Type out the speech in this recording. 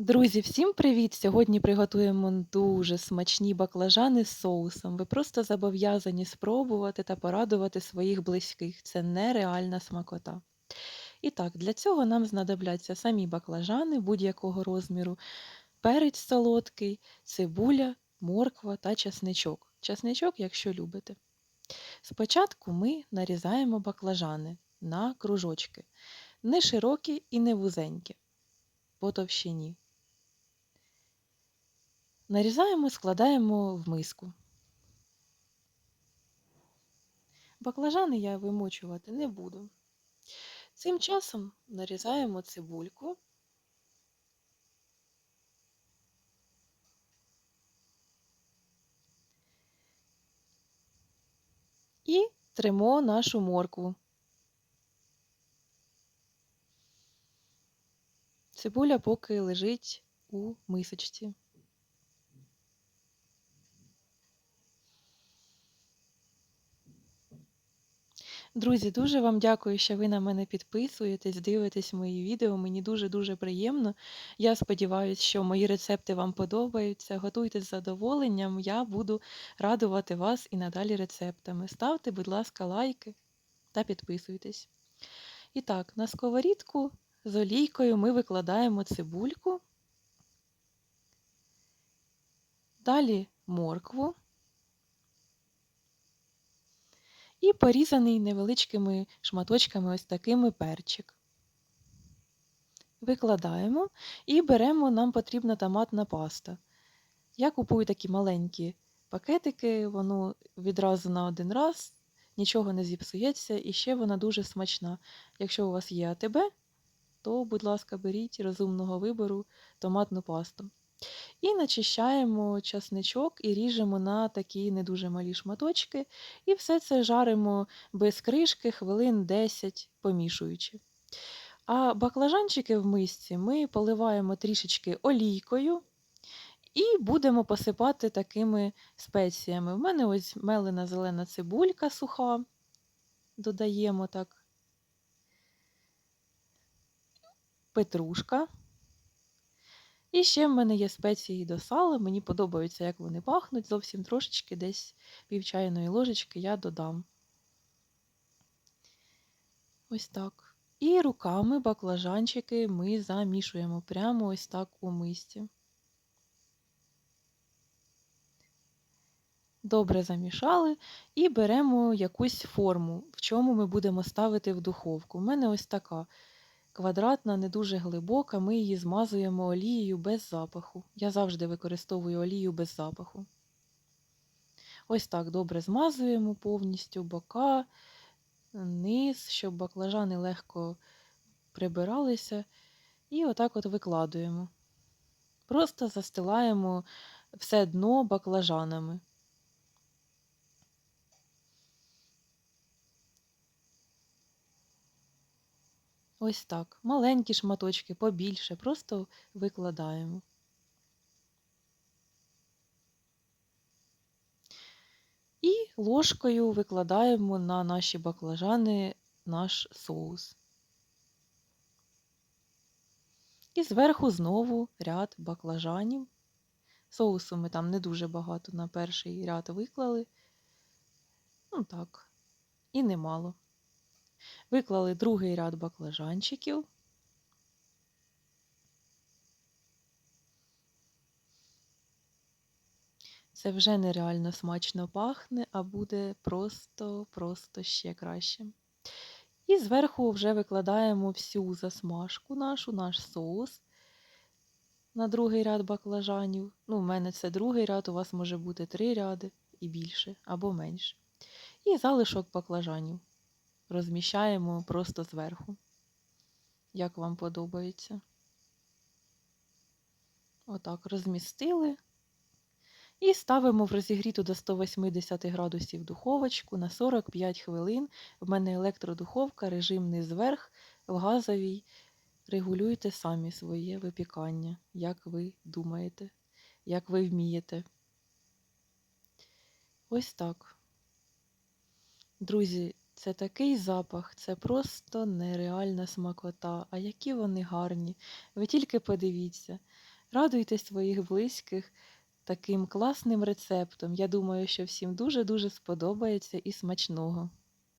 Друзі, всім привіт! Сьогодні приготуємо дуже смачні баклажани з соусом. Ви просто зобов'язані спробувати та порадувати своїх близьких. Це нереальна смакота. І так, для цього нам знадобляться самі баклажани будь-якого розміру, перець солодкий, цибуля, морква та часничок. Часничок, якщо любите. Спочатку ми нарізаємо баклажани на кружочки, не широкі і не вузенькі, по товщині. Нарізаємо, складаємо в миску. Баклажани я вимочувати не буду. Цим часом нарізаємо цибульку. І тримо нашу моркву. Цибуля поки лежить у мисочці. Друзі, дуже вам дякую, що ви на мене підписуєтесь, дивитесь мої відео. Мені дуже-дуже приємно. Я сподіваюся, що мої рецепти вам подобаються. Готуйте з задоволенням, я буду радувати вас і надалі рецептами. Ставте, будь ласка, лайки та підписуйтесь. І так, на сковорідку з олійкою ми викладаємо цибульку, далі моркву. І порізаний невеличкими шматочками ось такими перчик. Викладаємо і беремо, нам потрібна томатна паста. Я купую такі маленькі пакетики, воно відразу на один раз, нічого не зіпсується, і ще вона дуже смачна. Якщо у вас є АТБ, то, будь ласка, беріть розумного вибору томатну пасту. І начищаємо часничок і ріжемо на такі не дуже малі шматочки. І все це жаримо без кришки хвилин 10 помішуючи. А баклажанчики в мисці ми поливаємо трішечки олійкою і будемо посипати такими спеціями. У мене ось мелена зелена цибулька суха, додаємо так, петрушка. І ще в мене є спеції до сала. Мені подобається, як вони пахнуть. Зовсім трошечки, десь пів чайної ложечки я додам. Ось так. І руками баклажанчики ми замішуємо прямо ось так у мисці. Добре замішали і беремо якусь форму, в чому ми будемо ставити в духовку. У мене ось така квадратна, не дуже глибока, ми її змазуємо олією без запаху. Я завжди використовую олію без запаху. Ось так добре змазуємо повністю бока, низ, щоб баклажани легко прибиралися. І отак от викладуємо. Просто застилаємо все дно баклажанами. Ось так. Маленькі шматочки, побільше, просто викладаємо. І ложкою викладаємо на наші баклажани наш соус. І зверху знову ряд баклажанів. Соусу ми там не дуже багато на перший ряд виклали. Ну так, і немало. Виклали другий ряд баклажанчиків. Це вже нереально смачно пахне, а буде просто-просто ще краще. І зверху вже викладаємо всю засмажку нашу, наш соус на другий ряд баклажанів. Ну, в мене це другий ряд, у вас може бути три ряди і більше або менше. І залишок баклажанів розміщаємо просто зверху, як вам подобається. Отак розмістили. І ставимо в розігріту до 180 градусів духовочку на 45 хвилин. В мене електродуховка, режимний зверх, в газовій. Регулюйте самі своє випікання, як ви думаєте, як ви вмієте. Ось так. Друзі, Це такий запах, це просто нереальна смакота. А які вони гарні. Ви тільки подивіться. Радуйте своїх близьких таким класним рецептом. Я думаю, що всім дуже-дуже сподобається і смачного.